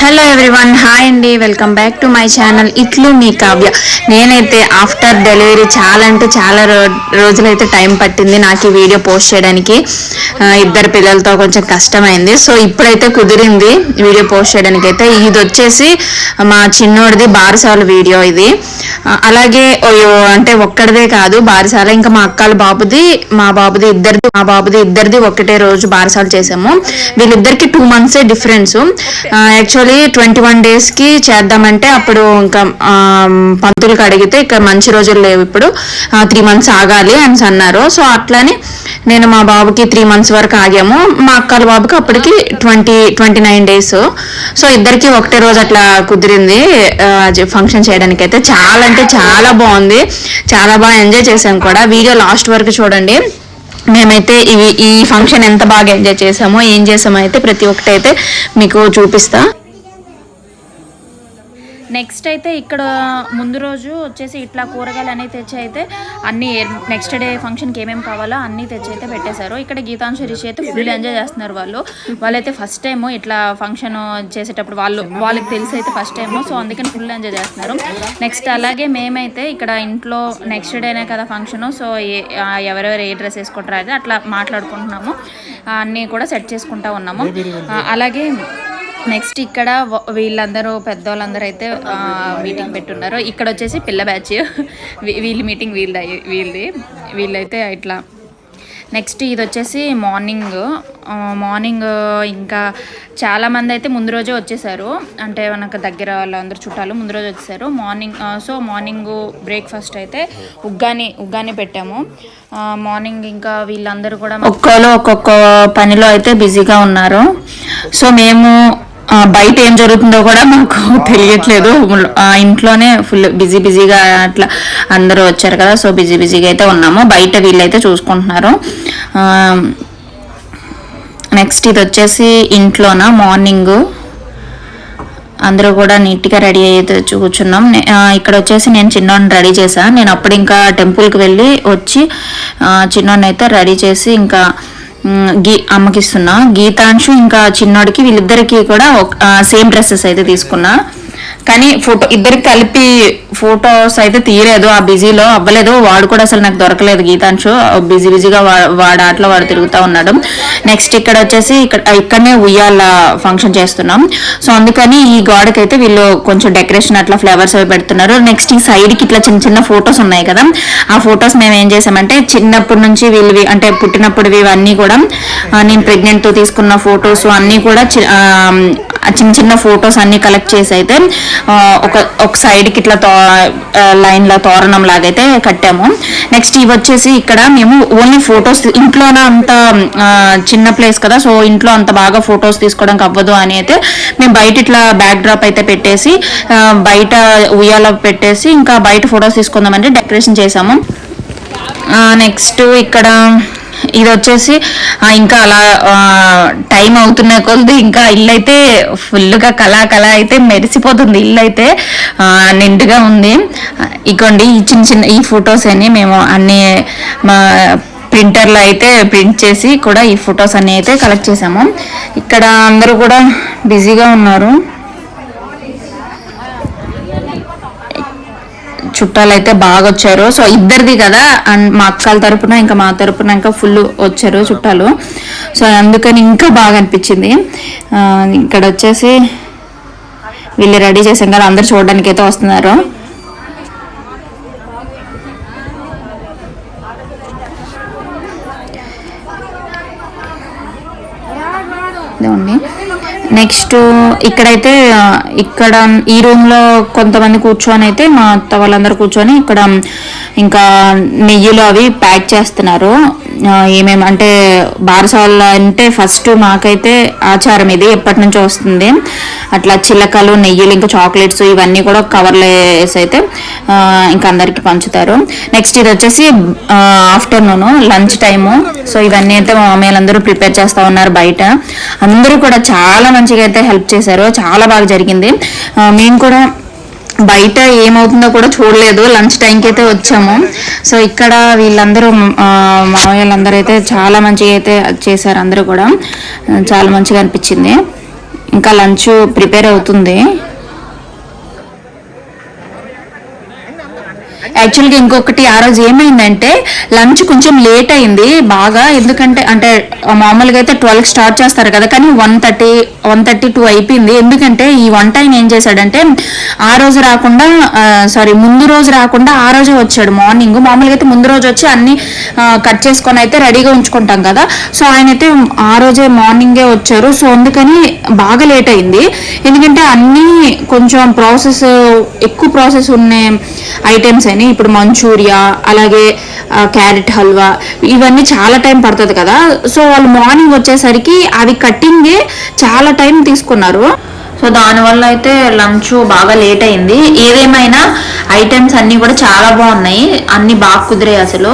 Hello everyone hi అండి welcome back to my channel ఇట్లు మీ కావ్య. నేనైతే ఆఫ్టర్ డెలివరీ చాలా అంటే చాలా రో రోజులైతే టైం పట్టింది నాకు ఈ వీడియో పోస్ట్ చేయడానికి. ఇద్దరు పిల్లలతో కొంచెం కష్టమైంది సో ఇప్పుడైతే కుదిరింది వీడియో పోస్ట్ చేయడానికి అయితే ఇది వచ్చేసి మా చిన్నోడిది బారసాల వీడియో ఇది. అలాగే అంటే ఒక్కడిదే కాదు బారసాల ఇంకా మా అక్కల బాబుది మా బాబుది ఇద్దరిది మా బాబుది ఇద్దరిది ఒకటే రోజు బారసాలు చేసాము. వీళ్ళిద్దరికి two months difference actually twenty one డేస్కి చేద్దామంటే అప్పుడు ఇంకా ఆ, పంతులకు అడిగితే ఇక మంచి రోజులు లేవు ఇప్పుడు. త్రీ మంత్స్ ఆగాలి అని అన్నారు. సో అట్లానే నేను మా బాబుకి త్రీ మంత్స్ వరకు ఆగాము. మా అక్కల బాబుకి అప్పటికి twenty twenty nine days so ఇద్దరికి ఒకటే రోజు అట్లా కుదిరింది. ఫంక్షన్ చేయడానికి అయితే చాలా అంటే చాలా బాగుంది. చాలా బాగా ఎంజాయ్ చేసాం కూడా. వీడియో లాస్ట్ వరకు చూడండి. మేమైతే ఇవి ఈ ఫంక్షన్ ఎంత బాగా ఎంజాయ్ చేసామో ఏం చేసామో అయితే ప్రతి ఒక్కటి అయితే మీకు చూపిస్తా. నెక్స్ట్ అయితే ఇక్కడ ముందు రోజు వచ్చేసి ఇట్లా కూరగాయలు అన్నీ తెచ్చి అయితే అన్ని నెక్స్ట్ డే ఫంక్షన్కి ఏమేమి కావాలో అన్నీ తెచ్చి అయితే పెట్టేశారు. ఇక్కడ గీతాంశ రిషి అయితే ఫుల్ ఎంజాయ్ చేస్తున్నారు వాళ్ళు. వాళ్ళైతే ఫస్ట్ టైం ఇట్లా ఫంక్షన్ చేసేటప్పుడు వాళ్ళు వాళ్ళకి తెలిసి అయితే ఫస్ట్ టైం సో అందుకని ఫుల్ ఎంజాయ్ చేస్తున్నారు. నెక్స్ట్ అలాగే మేమైతే ఇక్కడ ఇంట్లో నెక్స్ట్ డేనే కదా ఫంక్షన్ సో ఎవరెవరు ఏ డ్రెస్ వేసుకుంటారో అట్లా మాట్లాడుకుంటున్నాము. అన్నీ కూడా సెట్ చేసుకుంటా ఉన్నాము. అలాగే నెక్స్ట్ ఇక్కడ వీళ్ళందరూ పెద్దవాళ్ళందరూ అయితే మీటింగ్ పెట్టున్నారు. ఇక్కడ వచ్చేసి పిల్ల బ్యాచ్. వీ- వీళ్ళ మీటింగ్ వీళ్ళది వీళ్ళది. వీళ్ళైతే ఇట్లా. నెక్స్ట్ ఇది వచ్చేసి మార్నింగ్. మార్నింగ్ ఇంకా చాలామంది అయితే ముందు రోజే వచ్చేసారు. అంటే మనకు దగ్గర వాళ్ళందరూ చుట్టాలు ముందు రోజు వచ్చేసారు. మార్నింగ్ సో మార్నింగ్ బ్రేక్ఫాస్ట్ అయితే ఉగ్గాని ఉగ్గాని పెట్టాము. మార్నింగ్ ఇంకా వీళ్ళందరూ కూడా ఒక్కోలో ఒక్కొక్క పనిలో అయితే బిజీగా ఉన్నారు. సో మేము బయట ఏం జరుగుతుందో కూడా మాకు తెలియట్లేదు. ఆ, ఇంట్లోనే ఫుల్ బిజీ బిజీగా అట్లా అందరూ వచ్చారు కదా సో బిజీ బిజీగా అయితే ఉన్నాము. బయట వీళ్ళైతే చూసుకుంటున్నారు. నెక్స్ట్ ఇది వచ్చేసి ఇంట్లోన? మార్నింగ్. అందరూ కూడా నీట్గా రెడీ అయితే కూర్చున్నాం. ఇక్కడ వచ్చేసి నేను చిన్నోడిని రెడీ చేశా. నేను అప్పుడు ఇంకా టెంపుల్కి వెళ్ళి వచ్చి చిన్నోడిని అయితే రెడీ చేసి ఇంకా గీ అమ్మకిస్తున్నా. గీతాంశు ఇంకా చిన్నోడికి వీళ్ళిద్దరికి కూడా సేమ్ డ్రెస్సెస్ అయితే తీసుకున్నా. కానీ ఫోటో ఇద్దరికి కలిపి ఫొటోస్ అయితే తీయలేదు. ఆ బిజీలో అవ్వలేదు. వాడు కూడా అసలు నాకు దొరకలేదు గీతాంశు. బిజీ బిజీగా వా- వాడు ఆటలో వాడు తిరుగుతూ ఉన్నాడు. నెక్స్ట్ ఇక్కడ వచ్చేసి ఇక్కడ ఇక్కడనే ఉయ్యాల ఫంక్షన్ చేస్తున్నాం. సో అందుకని ఈ గోడకైతే వీళ్ళు కొంచెం డెకరేషన్ అట్లా ఫ్లవర్స్ అవి పెడుతున్నారు. నెక్స్ట్ ఈ సైడ్కి కి ఇట్లా చిన్న చిన్న ఫొటోస్ ఉన్నాయి కదా. ఆ ఫొటోస్ మేము ఏం చేసామంటే చిన్నప్పటి నుంచి వీళ్ళవి అంటే పుట్టినప్పుడు ఇవన్నీ కూడా నేను ప్రెగ్నెంట్తో తో తీసుకున్న ఫొటోస్ అన్నీ కూడా చి- చిన్న చిన్న ఫొటోస్ అన్ని కలెక్ట్ చేసి అయితే ఒక ఒక సైడ్కి ఇట్లా తో లైన్లో తోరణం లాగైతే కట్టాము. నెక్స్ట్ ఇవి వచ్చేసి ఇక్కడ మేము ఓన్లీ ఫొటోస్ ఇంట్లోన అంత చిన్న ప్లేస్ కదా సో ఇంట్లో అంత బాగా ఫొటోస్ తీసుకోవడానికి అవ్వదు అని అయితే మేము బయట ఇట్లా బ్యాక్ డ్రాప్ అయితే పెట్టేసి బయట ఉయ్యాల పెట్టేసి ఇంకా బయట ఫొటోస్ తీసుకుందామంటే డెకరేషన్ చేసాము. నెక్స్ట్ ఇక్కడ ఇది వచ్చేసి ఇంకా అలా టైం అవుతున్న కొద్ది ఇంకా ఇల్లు అయితే ఫుల్గా కళా కళ అయితే మెరిసిపోతుంది. ఇల్లు అయితే నిండుగా ఉంది. ఇకోండి ఇగోండి ఈ చిన్న చిన్న ఈ ఫొటోస్ అని మేము అన్ని మా ప్రింటర్లో అయితే ప్రింట్ చేసి కూడా ఈ ఫొటోస్ అన్ని అయితే కలెక్ట్ చేసాము. ఇక్కడ అందరూ కూడా బిజీగా ఉన్నారు. చుట్టాలు అయితే బాగా వచ్చారు సో ఇద్దరిది కదా అండ్ మా అక్కల తరపున ఇంకా మా తరపున ఇంకా ఫుల్ వచ్చారు చుట్టాలు. సో అందుకని ఇంకా బాగా అనిపించింది ఇక్కడ వచ్చేసి వీళ్ళు రెడీ చేసాం కదా అందరు చూడడానికి అయితే వస్తున్నారు. నెక్స్ట్ ఇక్కడైతే ఇక్కడ ఈ రూమ్లో కొంతమంది కూర్చొని అయితే మా అత్త వాళ్ళందరూ కూర్చొని ఇక్కడ ఇంకా నెయ్యిలు అవి ప్యాక్ చేస్తున్నారు. ఏమేమి అంటే బారసాల అంటే ఫస్ట్ మాకైతే ఆచారం ఇది ఎప్పటి నుంచో వస్తుంది. అట్లా చిలకలు నెయ్యిలు ఇంకా చాక్లెట్స్ ఇవన్నీ కూడా కవర్లో వేసి అయితే ఇంకా అందరికి పంచుతారు. నెక్స్ట్ ఇది వచ్చేసి ఆఫ్టర్నూన్ లంచ్ టైము. సో ఇవన్నీ అయితే మా మమ్మీలందరూ ప్రిపేర్ చేస్తూ ఉన్నారు బయట. అందరూ కూడా చాలా మంచిగా అయితే హెల్ప్ చేశారు. చాలా బాగా జరిగింది. మేము కూడా బయట ఏమవుతుందో కూడా చూడలేదు. లంచ్ టైంకి అయితే వచ్చాము. సో ఇక్కడ వీళ్ళందరూ మామయ్యలందరూ అయితే చాలా మంచిగా అయితే చేశారు అందరూ కూడా. చాలా మంచిగా అనిపించింది. ఇంకా లంచ్ ప్రిపేర్ అవుతుంది. యాక్చువల్గా ఇంకొకటి ఆ రోజు ఏమైందంటే లంచ్ కొంచెం లేట్ అయింది బాగా ఎందుకంటే అంటే మామూలుగా అయితే ట్వెల్వ్ స్టార్ట్ చేస్తారు కదా కానీ one thirty one thirty two అయిపోయింది. ఎందుకంటే ఈ వన్ టైం ఏం చేశాడంటే ఆ రోజు రాకుండా సారీ ముందు రోజు రాకుండా ఆ రోజే వచ్చాడు మార్నింగ్. మామూలుగా అయితే ముందు రోజు వచ్చి అన్ని కట్ చేసుకొని అయితే రెడీగా ఉంచుకుంటాం కదా. సో ఆయన అయితే ఆ రోజే మార్నింగే వచ్చారు. సో అందుకని బాగా లేట్ అయింది. ఎందుకంటే అన్నీ కొంచెం ప్రాసెస్ ఎక్కువ ప్రాసెస్ ఉన్న ఐటమ్స్ అని ఇప్పుడు మంచూరియా అలాగే క్యారెట్ హల్వా ఇవన్నీ చాలా టైం పడుతుంది కదా. సో వాళ్ళు మార్నింగ్ వచ్చేసరికి అవి కట్టింగే చాలా టైం తీసుకున్నారు. సో దానివల్ల అయితే లంచ్ బాగా లేట్ అయింది. ఏదేమైనా ఐటమ్స్ అన్నీ కూడా చాలా బాగున్నాయి. అన్నీ బాగా కుదిరాయి అసలు.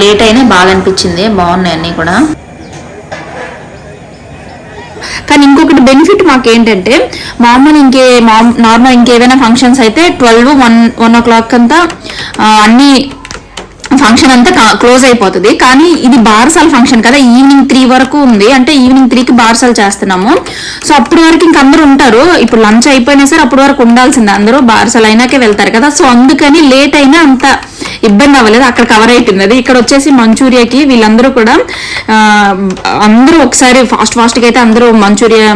లేట్ అయినా బాగా అనిపించింది. బాగున్నాయి అన్నీ కూడా. కానీ ఇంకొకటి బెనిఫిట్ మాకు ఏంటంటే మామూలు ఇంకే నార్మల్ ఇంకేదైనా ఫంక్షన్స్ అయితే twelve one one o'clock అంతా అన్నీ అన్ని ఫంక్షన్ అంతా క్లోజ్ అయిపోతుంది. కానీ ఇది బార్సాల ఫంక్షన్ కదా ఈవినింగ్ త్రీ వరకు ఉంది. అంటే ఈవినింగ్ త్రీకి బార్సాలు చేస్తున్నాము. సో అప్పటి వరకు ఇంక అందరూ ఉంటారు. ఇప్పుడు లంచ్ అయిపోయినా సరే అప్పటి వరకు ఉండాల్సిందే. అందరూ బారసాలు అయినాకే వెళ్తారు కదా. సో అందుకని లేట్ అయినా అంత ఇబ్బంది అవ్వలేదు. అక్కడ కవర్ అయిపోయింది అది ఇక్కడ వచ్చేసి మంచూరియాకి వీళ్ళందరూ కూడా అందరూ ఒకసారి ఫాస్ట్ ఫాస్ట్గా అయితే అందరూ మంచూరియా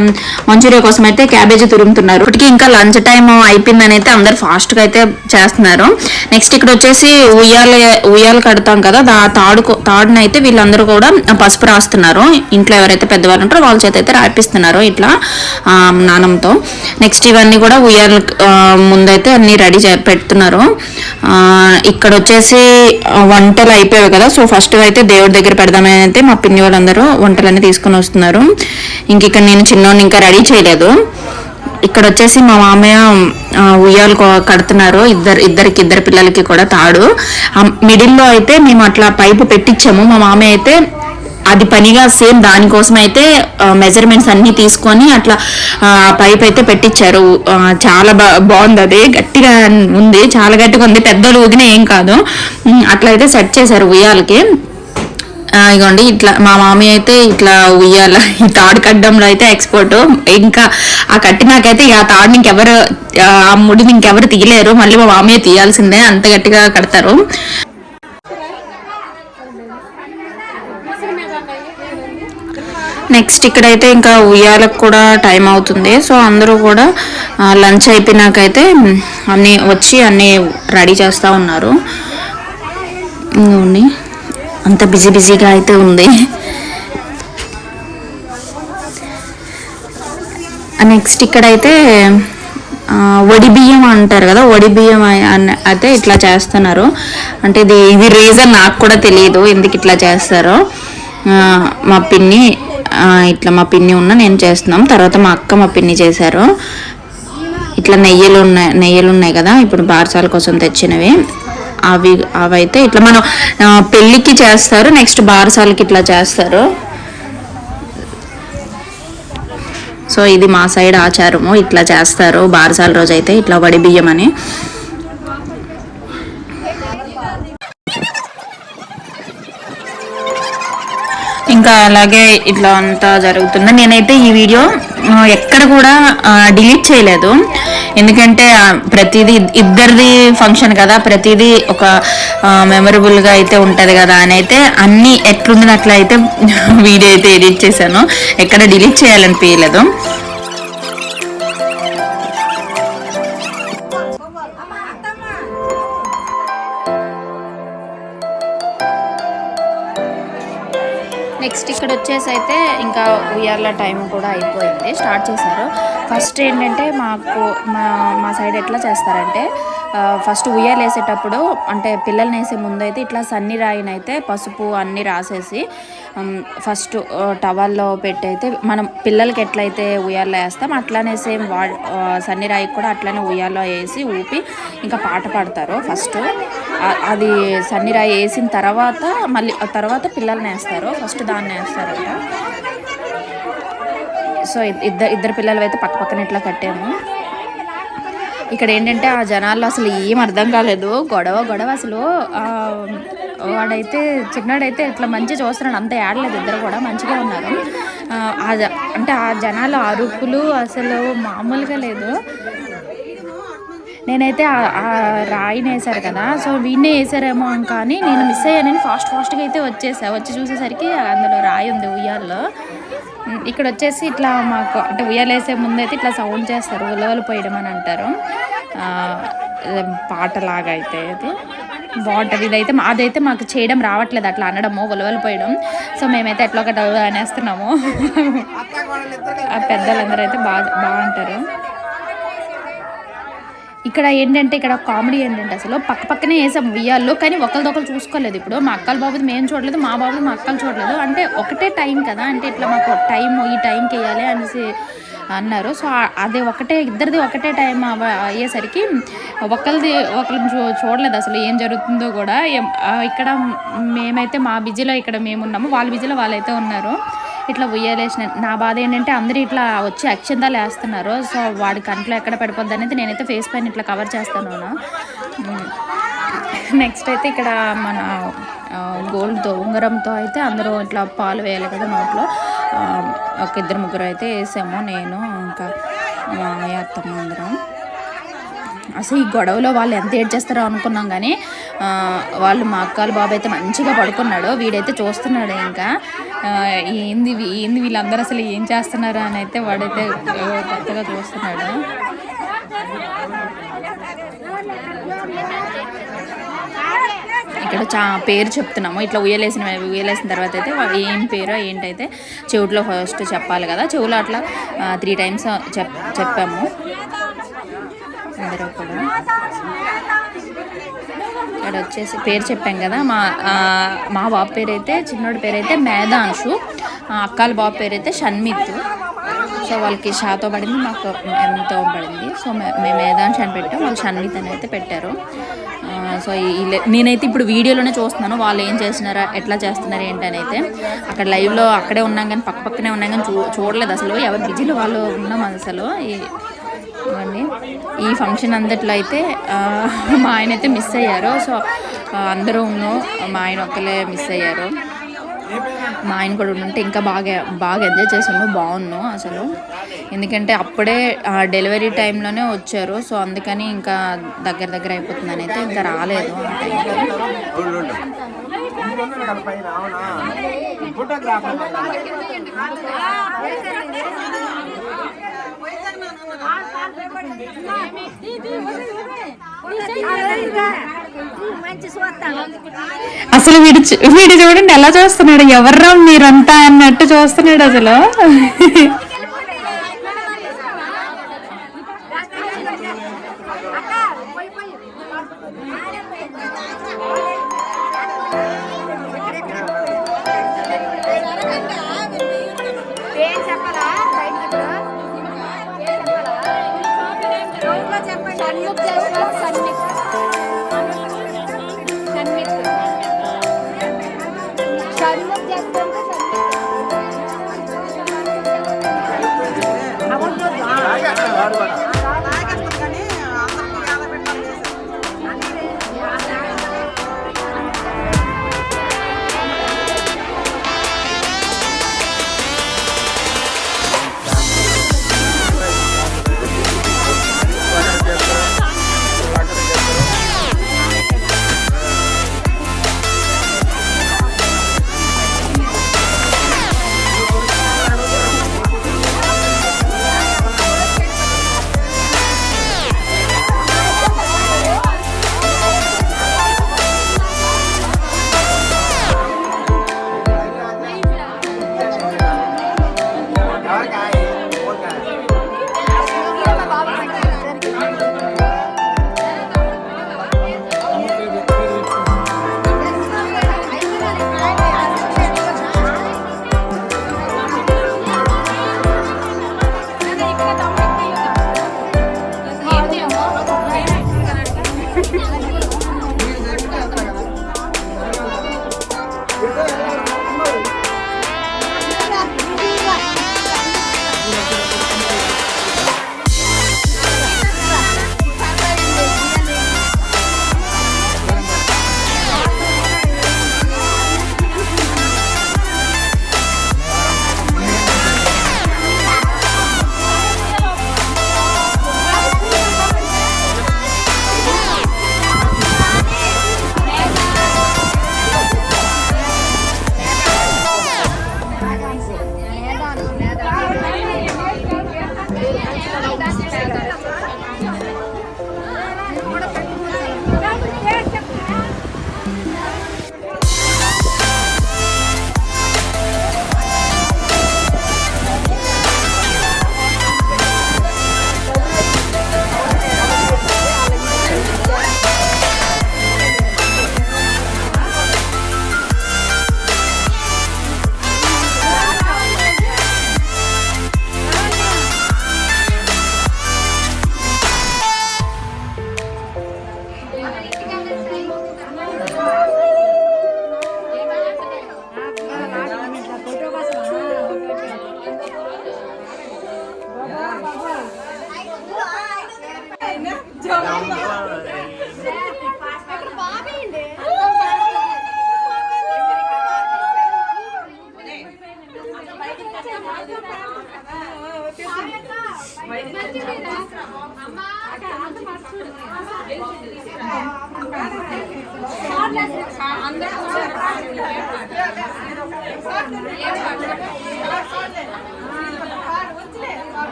మంచూరియా కోసం అయితే క్యాబేజీ తురుముతున్నారు. ఇప్పటికి ఇంకా లంచ్ టైం అయిపోయిందని అయితే అందరు ఫాస్ట్గా అయితే చేస్తున్నారు. నెక్స్ట్ ఇక్కడ వచ్చేసి ఉయ్యాల ఉయ్యాలు కడతాం కదా దా తాడు తాడునైతే అయితే వీళ్ళందరూ కూడా పసుపు రాస్తున్నారు. ఇంట్లో ఎవరైతే పెద్దవాళ్ళు ఉంటారో వాళ్ళ చేత అయితే రాపిస్తున్నారు ఇట్లా నానంతో నెక్స్ట్ ఇవన్నీ కూడా ఉయ్యాల ముందైతే అన్ని రెడీ చే పెడుతున్నారు. ఇక్కడ వచ్చే వచ్చేసి వంటలు అయిపోయాయి కదా. సో ఫస్ట్ అయితే దేవుడి దగ్గర పెడదామని అయితే మా పిన్ని వాళ్ళందరూ వంటలన్నీ తీసుకొని వస్తున్నారు. ఇంక ఇక్కడ నేను చిన్నోడిని ఇంకా రెడీ చేయలేదు. ఇక్కడ వచ్చేసి మా మామయ్య ఉయ్యాలు కడుతున్నారు. ఇద్దరు ఇద్దరికి ఇద్దరు పిల్లలకి కూడా తాడు. మిడిల్లో అయితే మేము అట్లా పైపు పెట్టించాము. మా మామయ్య అయితే అది పనిగా సేమ్ దానికోసం అయితే మెజర్మెంట్స్ అన్నీ తీసుకొని అట్లా ఆ, పైప్ అయితే పెట్టించారు చాలా బా బాగుంది అది. గట్టిగా ఉంది. చాలా గట్టిగా ఉంది. పెద్దలు ఊగినా ఏం కాదు. అట్లా అయితే సెట్ చేశారు ఉయ్యాలకి. ఇగోండి ఇట్లా మా మామయ్య అయితే ఇట్లా ఉయ్యాల ఈ తాడు కట్టడంలో అయితే ఎక్స్పర్ట్ ఇంకా ఆ కట్టినాకైతే ఇక ఆ తాడుని ఇంకెవరు ఆ ఆ ముడిని ఇంకెవరు తీయలేరు. మళ్ళీ మా మామయ్య తీయాల్సిందే. అంత గట్టిగా కడతారు. నెక్స్ట్ ఇక్కడైతే ఇంకా ఉయ్యాలకు కూడా టైం అవుతుంది. సో అందరూ కూడా లంచ్ అయిపోయినాకైతే అన్నీ వచ్చి అన్నీ రెడీ చేస్తూ ఉన్నారు. ఇంకోండి అంత బిజీ బిజీగా అయితే ఉంది. నెక్స్ట్ ఇక్కడైతే వడి బియ్యం అంటారు కదా వడి బియ్యం అయితే ఇట్లా చేస్తున్నారు. అంటే ఇది ఇది రీజన్ నాకు కూడా తెలియదు ఎందుకు ఇట్లా చేస్తారో. మా పిన్ని ఇట్లా మా పిన్ని ఉన్న నేను చేస్తున్నాం. తర్వాత మా అక్క మా పిన్ని చేశారు. ఇట్లా నెయ్యలు ఉన్నాయి నెయ్యలు ఉన్నాయి కదా ఇప్పుడు బార్సాల కోసం తెచ్చినవి. అవి అవైతే ఇట్లా మనం పెళ్ళికి చేస్తారు నెక్స్ట్ బారసాలకి ఇట్లా చేస్తారు. సో ఇది మా సైడ్ ఆచారము ఇట్లా చేస్తారు. బారసాల రోజు అయితే ఇట్లా వడి బియ్యం అని ఇంకా అలాగే ఇట్లా అంతా జరుగుతుంది. నేనైతే ఈ వీడియో ఎక్కడ కూడా డిలీట్ చేయలేదు. ఎందుకంటే ప్రతిదీ ఇద్దరిది ఫంక్షన్ కదా ప్రతిదీ ఒక మెమరబుల్గా అయితే ఉంటుంది కదా అని అయితే అన్నీ ఎట్లుంది అట్లా అయితే వీడియో అయితే ఎడిట్ చేశాను. ఎక్కడ డిలీట్ చేయాలనిపించలేదు ఉయ్యాల టైం కూడా అయిపోయింది స్టార్ట్ చేశారు. ఫస్ట్ ఏంటంటే మాకు మా మా సైడ్ ఎట్లా చేస్తారంటే ఫస్ట్ ఉయ్యాలు వేసేటప్పుడు అంటే పిల్లల్ని వేసే ముందు అయితే ఇట్లా సన్ని రాయిని అయితే పసుపు అన్నీ రాసేసి ఫస్ట్ టవల్లో పెట్టయితే మనం పిల్లలకి ఎట్లయితే ఉయ్యాలో వేస్తాం అట్లానే సేమ్ వా సన్ని రాయికి కూడా అట్లానే ఉయ్యాల్లో వేసి ఊపి ఇంకా పాట పాడతారు ఫస్ట్. అది సన్ని రాయి వేసిన తర్వాత మళ్ళీ తర్వాత పిల్లల్ని వేస్తారు ఫస్ట్ దాన్ని వేస్తారంట. సో ఇద్దరు ఇద్దరు పిల్లలు అయితే పక్క పక్కన ఇట్లా కట్టాము. ఇక్కడ ఏంటంటే ఆ జనాల్లో అసలు ఏం అర్థం కాలేదు. గొడవ గొడవ అసలు వాడైతే చిన్నాడైతే ఇట్లా మంచిగా చూస్తున్నాడు. అంత ఏడలేదు ఇద్దరు కూడా మంచిగా ఉన్నారు. ఆ, జ- అంటే ఆ జనాల అరుపులు అసలు మామూలుగా లేదు. నేనైతే ఆ- రాయిని వేశారు కదా సో వీడినే వేసారేమో అని కానీ నేను మిస్ అయ్యానని ఫాస్ట్ ఫాస్ట్గా అయితే వచ్చేసా. వచ్చి చూసేసరికి అందులో రాయి ఉంది ఉయ్యాల్లో. ఇక్కడ వచ్చేసి ఇట్లా మాకు అంటే ఉయ్యాలు వేసే ముందు అయితే ఇట్లా సౌండ్ చేస్తారు ఉలవలు పోయడం అని అంటారు. పాటలాగా అయితే అది. బాగుంటుంది ఇదైతే మా- అదైతే మాకు చేయడం రావట్లేదు అట్లా అనడము ఉలవలు పోయడం సో మేమైతే ఎట్లా ఒకటి అనేస్తున్నాము. ఆ పెద్దలందరూ అయితే బాగా బాగుంటారు. ఇక్కడ ఏంటంటే ఇక్కడ కామెడీ ఏంటంటే అసలు పక్క పక్కనే వేసాం ఉయ్యాల్లో. కానీ ఒకరిదొకరు చూసుకోలేదు ఇప్పుడు. మా అక్కల బాబుది మేము చూడలేదు మా బాబుది మా అక్కలు చూడలేదు. అంటే ఒకటే టైం కదా అంటే ఇట్లా మాకు టైం ఈ టైంకి వేయాలి అనేసి అన్నారు. సో అది ఒకటే ఇద్దరిది ఒకటే టైం అయ్యేసరికి ఒకరిది ఒకరిని చూ చూడలేదు అసలు ఏం జరుగుతుందో కూడా. ఇక్కడ మేమైతే మా బిజీలో ఇక్కడ మేము ఉన్నాము వాళ్ళ బిజీలో వాళ్ళైతే ఉన్నారు. ఇట్లా ఉయ్యాలేసిన నా బాధ ఏంటంటే అందరూ ఇట్లా వచ్చి అక్షంతాలు వేస్తున్నారు. సో వాడి కంట్లో ఎక్కడ పడిపోద్ది అనేది నేనైతే ఫేస్ పైన ఇట్లా కవర్ చేస్తాను నెక్స్ట్ అయితే ఇక్కడ మన గోల్డ్తో ఉంగరంతో అయితే అందరూ ఇట్లా పాలు వేయాలి కదా నోట్లో. ఒక ఇద్దరు ముగ్గురు అయితే వేసాము నేను ఇంకా మా అత్తమ్మ అందరం. అసలు ఈ గొడవలో వాళ్ళు ఎంత ఏడ్ చేస్తారో అనుకున్నాం కానీ వాళ్ళు మా అక్కలు బాబు అయితే మంచిగా పడుకున్నాడు వీడైతే చూస్తున్నాడు ఇంకా. ఏంది ఏంది వీళ్ళందరూ అసలు ఏం చేస్తున్నారు అని అయితే వాడైతే కొత్తగా చూస్తున్నాడు. ఇక్కడ చా పేరు చెప్తున్నాము. ఇట్లా ఉయ్యలేసిన ఉయ్యలేసిన తర్వాత అయితే ఏం పేరు ఏంటైతే చెవుట్లో ఫస్ట్ చెప్పాలి కదా. చెవులో అట్లా త్రీ టైమ్స్ చెప్ చెప్పాము. అందరూ కూడా. ఇక్కడ వచ్చేసి పేరు చెప్పాం కదా మా మా బాబు పేరు అయితే చిన్నోడి పేరు అయితే మేధాంశు అక్కాల బాబు పేరు అయితే షణ్మిత్ సో వాళ్ళకి షాతో పడింది మాకు ఎంతో పడింది. సో మే- మేము మేధాంశ అని పెట్టాం వాళ్ళు షణ్మిత్ అని అయితే పెట్టారు. సో ఈ నేనైతే ఇప్పుడు వీడియోలోనే చూస్తున్నాను వాళ్ళు ఏం చేస్తున్నారా ఎట్లా చేస్తున్నారు ఏంటని అయితే. అక్కడ లైవ్లో అక్కడే ఉన్నాం కానీ పక్క పక్కనే ఉన్నాం కానీ చూ చూడలేదు అసలు. ఎవరి బిజీలో వాళ్ళు ఉన్నాం అసలు. ఈ- ఫంక్షన్ అందట్లో అయితే మా ఆయన అయితే మిస్ అయ్యారు. సో అందరూ ఉన్నో మా ఆయన ఒక్కలే మిస్ అయ్యారు. మా ఆయన కూడా ఉంటే ఇంకా బాగా బాగా ఎంజాయ్ చేసాను బాగున్నాను అసలు. ఎందుకంటే అప్పుడే డెలివరీ టైంలోనే వచ్చారు. సో అందుకని ఇంకా దగ్గర దగ్గర అయిపోతుందని అయితే ఇంకా రాలేదు ఫోటోగ్రాఫర్. అసలు వీడు చూ- వీడు చూడండి ఎలా చూస్తున్నాడు? ఎవర్రా మీరంతా అన్నట్టు చూస్తున్నాడు అసలు. সন্মুখ জয়সওয়াল সন্মিত সন্মিত সন্মুখ জয়সওয়াল সন্মিত আমার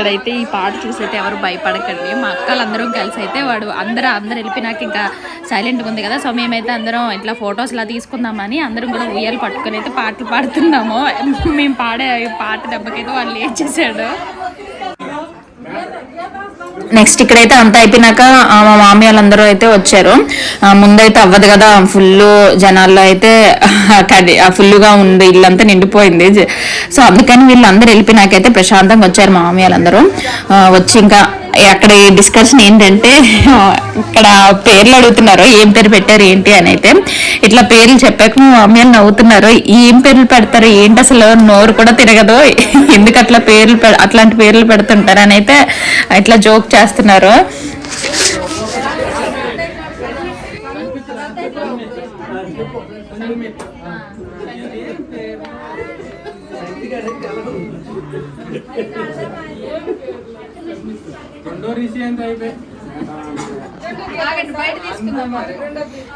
ఇక్కడైతే ఈ పాట చూసైతే ఎవరు భయపడకండి. మా అక్కలందరం కలిసి అయితే వాడు అందరూ అందరు వెళ్ళిపోయినాక ఇంకా సైలెంట్గా ఉంది కదా. సో మేమైతే అందరం ఇట్లా ఫొటోస్ ఇలా తీసుకుందామని అందరం కూడా ఉయ్యాలు పట్టుకొని అయితే పాటలు పాడుతున్నాము. మేము పాడే పాట దెబ్బకైతే వాళ్ళు ఏం చేశాడు నెక్స్ట్ ఇక్కడైతే అంతా అయిపోయినాక మా మామయ్య వాళ్ళందరూ అయితే వచ్చారు. ముందైతే అవ్వదు కదా ఫుల్ జనాల్లో అయితే కడి ఫుల్గా ఉంది ఇల్లంతా నిండిపోయింది. సో అందుకని వీళ్ళందరూ వెళ్ళిపోయినాకైతే ప్రశాంతంగా వచ్చారు మా మామయ్య వాళ్ళందరూ వచ్చి ఇంకా అక్కడ ఈ డిస్కషన్ ఏంటంటే ఇక్కడ పేర్లు అడుగుతున్నారు ఏం పేరు పెట్టారు ఏంటి అని అయితే ఇట్లా పేర్లు చెప్పాక మా నవ్వుతున్నారు. ఏం పేర్లు పెడతారు ఏంటి అసలు నోరు కూడా తిరగదు. ఎందుకు అట్లా పేర్లు అట్లాంటి పేర్లు పెడుతుంటారు అని అయితే ఇట్లా జోక్ చేస్తున్నారు.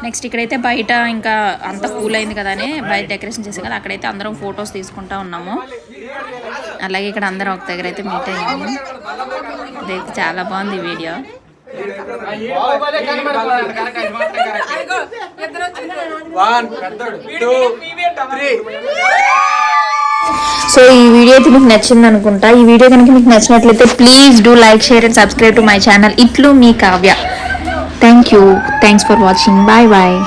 నెక్స్ట్ ఇక్కడైతే బయట ఇంకా అంత కూల్ అయింది కదా అని బయట డెకరేషన్ చేసాం కదా అక్కడైతే అందరం ఫొటోస్ తీసుకుంటా ఉన్నాము. అలాగే ఇక్కడ అందరం ఒక దగ్గర అయితే మీట్ అయ్యాము. ఇదైతే చాలా బాగుంది video. One two three so ఈ వీడియో అయితే మీకు నచ్చింది అనుకుంటా. ఈ వీడియో కనుక మీకు నచ్చినట్లయితే please do like share and subscribe to my channel ఇట్లు మీ Kavya. Thank you thanks for watching bye bye